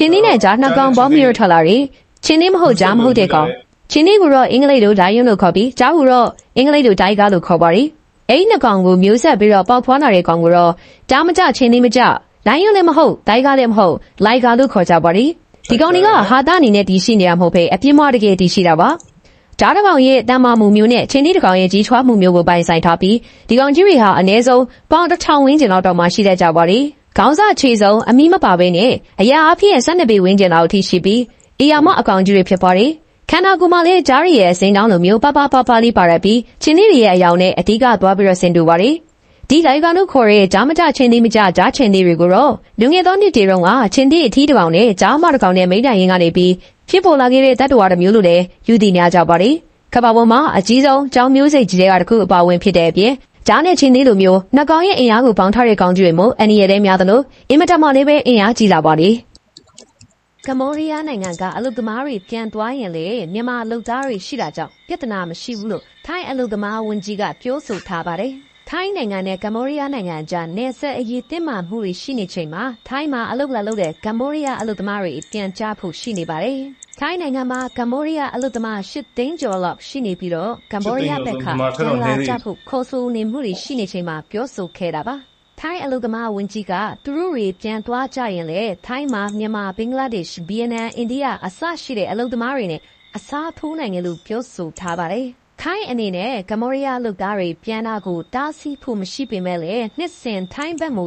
ချင်းလေးနဲ့ကြားနှစ်ကောင်ပေါင်းပြီးတော့ထွက်လာတယ်ချင်းလေးမဟုတ်ကြားမဟုတ်တဲ့ကောင်ချင်းလေးကတော့အင်္ဂလိပ်လိုဒိုင်းယွန်းလို့ခေါ်ပြီးကြားဟူတော့အင်္ဂလိပ်လိုဒိုင်ကားလို့ခေါ်ပါတယ်အဲ့ဒီနှစ်ကောင်ကိုမျိုးဆက်ပြီးတော့ပေါက်ဖွားလာတဲ့ကောင်ကိုတော့ကြားမကြချင်းလေးမကြဒိုင်းယွန်းလည်းမဟုတ်ဒိုင်ကားလည်းမဟုတ်လိုက်ကားလို့ခေါ်ကြပါတယ်ဒီကောင်တွေကဟာတာအနေနဲ့တည်ရှိနေတာမဟုတ်ပဲအပြင်းမတကယ်တည်ရှိတာပါဓာတ်တစ်ကောင်ရဲ့တမ်းမာမှုမျိုးနဲ့ချင်းတီတစ်ကောင်ရဲ့ကြီးထွားမှုမျိုးကိုပိုင်ဆိုင်ထားပြီးဒီကောင်ကြီးတွေဟာအ ਨੇ ဆုံးပေါင်တစ်ထောင်ဝန်းကျင်လောက်တော့မှရှိတတ်ကြပါလိ။ ခေါင်းစားခြေစုံအမိမပါဘဲနဲ့အရာအဖြစ်12ပေဝန်းကျင်လောက်အထိရှိပြီးအရာမအကောင်ကြီးတွေဖြစ်ပါတယ်။ခန္ဓာကိုယ်မှာလည်းဂျားရီရဲ့အစိမ်းတောင်းလိုမျိုးပပပပလေးပါရပြီးချင်းတီတွေရဲ့အယောင်နဲ့အဓိကသွားပြီးတော့ဆင်တူပါတယ်။ဒီလိုက်ကောင်တို့ခေါ်တဲ့ဂျာမကြချင်းသေးမကြဂျားချင်းသေးတွေကိုတော့လူငယ်သောနှစ်တွေတုန်းကချင်းသေးအထီးတစ်ကောင်နဲ့ဂျားမတစ်ကောင်နဲ့မိတ်တိုင်ရင်ကနေပြီးဖြစ်ပေါ်လာခဲ့တဲ့တတ်တော်တစ်မျိုးလိုလည်းယူတည်များကြပါတယ်။ကမ္ဘာပေါ်မှာအကြီးဆုံးကြောင်မျိုးစိတ်ကြီးတွေကတစ်ခုအပါအဝင်ဖြစ်တဲ့အပြင် ဂျားနဲ့ချင်းသေးလိုမျိုးနှစ်ကောင်ရဲ့အင်အားကိုပေါင်းထားတဲ့ကောင်ကြီးတွေမို့အန်ဒီရတဲ့များသလိုအင်မတန်မှလည်းပဲအင်အားကြီးလာပါလေ။ကမ္ဘောဒီးယားနိုင်ငံကအလုသမားတွေပြန်သွားရင်လေမြန်မာအလုသားတွေရှိတာကြောင့်ပြဿနာမရှိဘူးလို့ထိုင်းအလုသမားဝန်ကြီးကပြောဆိုထားပါတယ်။ ထိုင်းနိုင်ငံနဲ့ ကမ္ဘောဒီးယားနိုင်ငံကြား နယ်စပ်အရေး တင်းမာမှုတွေ ရှိနေချိန်မှာ ထိုင်းမှာ အလုပ်လာလုပ်တဲ့ ကမ္ဘောဒီးယား အလုပ်သမားတွေ ပြန်ကြားဖို့ ရှိနေပါတယ်။ထိုင်းနိုင်ငံမှာ ကမ္ဘောဒီးယား အလုပ်သမား ၈ သိန်းကျော်လောက် ရှိနေပြီးတော့ ကမ္ဘောဒီးယားဘက်က ပြန်လာကြဖို့ ခေါ်ဆိုနေမှုတွေ ရှိနေချိန်မှာ ပြောဆိုခဲ့တာပါ။ထိုင်းအလုပ်သမားဝန်ကြီးက သူတို့တွေ ပြန်သွားကြရင်လေထိုင်းမှာ မြန်မာ ဘင်္ဂလားဒေ့ရှ် ဗီယက်နမ် အိန္ဒိယ အစရှိတဲ့ အလုပ်သမားတွေနဲ့ အစားထိုးနိုင်တယ်လို့ ပြောဆိုထားပါတယ်။ ထိုင်းအနေနဲ့ ကမ္ဘောဒီးယားလုပ်သားတွေ ပြန်တာကို တားဆီးဖို့မရှိပေမဲ့လည်း နှစ်စဉ် ထိုင်းဘက်မူ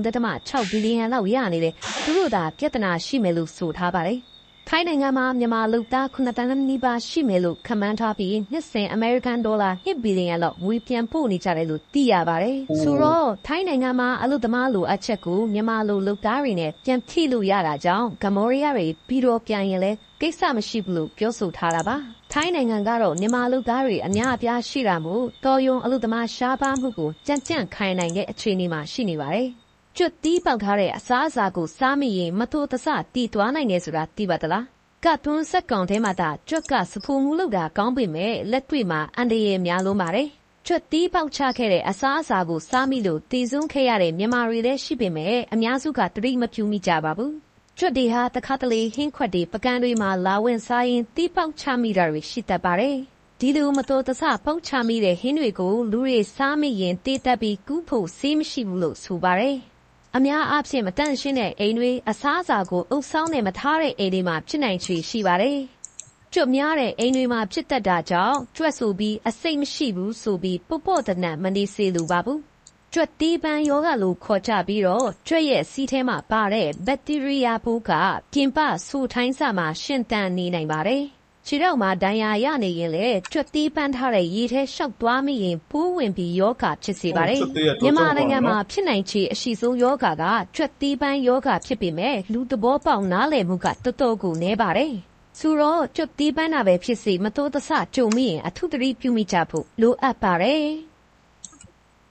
43.6ဘီလီယံလောက် ရနေတယ် သူတို့သာ ပြဿနာရှိမယ်လို့ ဆိုထားပါတယ်။ ထိုင်းနိုင်ငံမှာ မြန်မာလုပ်သား9တန်းနီးပါးရှိမယ်လို့ ခန့်မှန်းထားပြီး နှစ်စဉ် အမေရိကန်ဒေါ်လာ1ဘီလီယံလောက် ငွေပြန်ပို့နေကြတယ်လို့ သိရပါတယ်။ဆိုတော့ ထိုင်းနိုင်ငံမှာ အလုပ်သမားလိုအပ်ချက်ကို မြန်မာလိုလုပ်သားတွေနဲ့ ပြန်ဖြည့်လို့ရတာကြောင့် ကမ္ဘောဒီးယားတွေ ပြီးတော့ပြန်ရင်လည်း ကိစ္စမရှိဘူးလို့ ပြောဆိုထားတာပါ။ထိုင်းနိုင်ငံကတော့ မြန်မာလုပ်သားတွေ အများအပြားရှိတာမို့ တော်ယုံအလုပ်သမားရှားပါးမှုကို ကြံ့ကြံ့ခိုင်နိုင်တဲ့အခြေအနေမှာ ရှိနေပါတယ်။ကျွတ်တီးပေါက်ထားတဲ့ အစားအစာကို စားမိရင်မတိုတဆတီသွားနိုင်တယ်ဆိုတာ သိပါသလား။ ကတ်သွန်းဆက်ကောင်ထဲမှာသာကျွတ်ကစဖူမှုလောက်တာကောင်းပေမဲ့လက်တွေ့မှာအန်တရယ်များလုံးပါတယ်။ကျွတ်တီးပေါက်ချခဲ့တဲ့အစားအစာကိုစားမိလို့တည်ဆုံးခဲ့ရတဲ့မြန်မာတွေလည်းရှိပေမဲ့အများစုကတတိမဖြူမိကြပါဘူး။ကျွတ်တွေဟာတခါတလေဟင်းခွက်တွေပကံတွေမှာလာဝင်စားရင်တီးပေါက်ချမိတာတွေရှိတတ်ပါတယ်။ဒီလိုမတော်တဆပေါက်ချမိတဲ့ဟင်းတွေကိုလူတွေစားမိရင်တေးတက်ပြီးကူးဖို့ဆေးမရှိဘူးလို့ဆိုပါတယ်။ အများအားဖြင့်မတန့်ရှင်းတဲ့အိမ်တွေအစားအစာကိုအုပ်ဆောင်နဲ့မထားတဲ့အိမ်တွေမှာဖြစ်နိုင်ချေရှိပါတယ်။ကျွတ်များတဲ့အိမ်တွေမှာဖြစ်တတ်တာကြောင့်ကျွတ်ဆိုပြီးအစိတ်မရှိဘူးဆိုပြီးပုတ်ပေါ့တနတ်မနေစေလိုပါဘူး။ကျွတ်တီးပန်းယောဂလို့ခေါ်ကြပြီးတော့ကျွတ်ရဲ့စီးထဲမှာပါတဲ့ဘက်တီးရီးယားပိုးကပြင်ပဆူထိုင်းစမှာရှင်တန်နေနိုင်ပါတယ်။ ခြေတော့မှာဒဏ်ရာရနေရင်လေကျွတ်တီးပန်းထားတဲ့ရေထဲရှောက်သွားမိရင်ပိုးဝင်ပြီးယောဂဖြစ်စေပါတယ်ကျွတ်သေးရ။တော့မြန်မာနိုင်ငံကြောက်ပါမှာတော့ဖြစ်နိုင်ချေအရှိဆုံးယောဂကကျွတ်တီးပန်းယောဂဖြစ်ပေမဲ့လူသဘောပေါက်နားလည်မှုကတော်တော်ကိုနည်းပါတယ်။ဆိုတော့ကျွတ်တီးပန်းတာပဲဖြစ်စေမတော်တဆကြုံမိရင်အထုတတိပြုမိကြဖို့လိုအပ်ပါတယ်။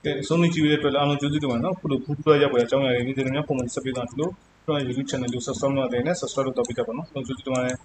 ကဲဆုံးနေကြည့်ရတဲ့အတွက်လည်းအားလုံးကျေးဇူးတင်ပါတယ်နော်ခုလိုဖူးတွဲရောက်ပေါ်အကြောင်းအရာတွေနေ့စဉ်များပုံမှန်ဆက်ပေးသွားသလိုကျွန်တော် YouTube channel ကို subscribe လုပ်တဲ့နဲ့ subscribe လုပ်တော့ပြကြပါနော်ကျေးဇူးတင်ပါတယ်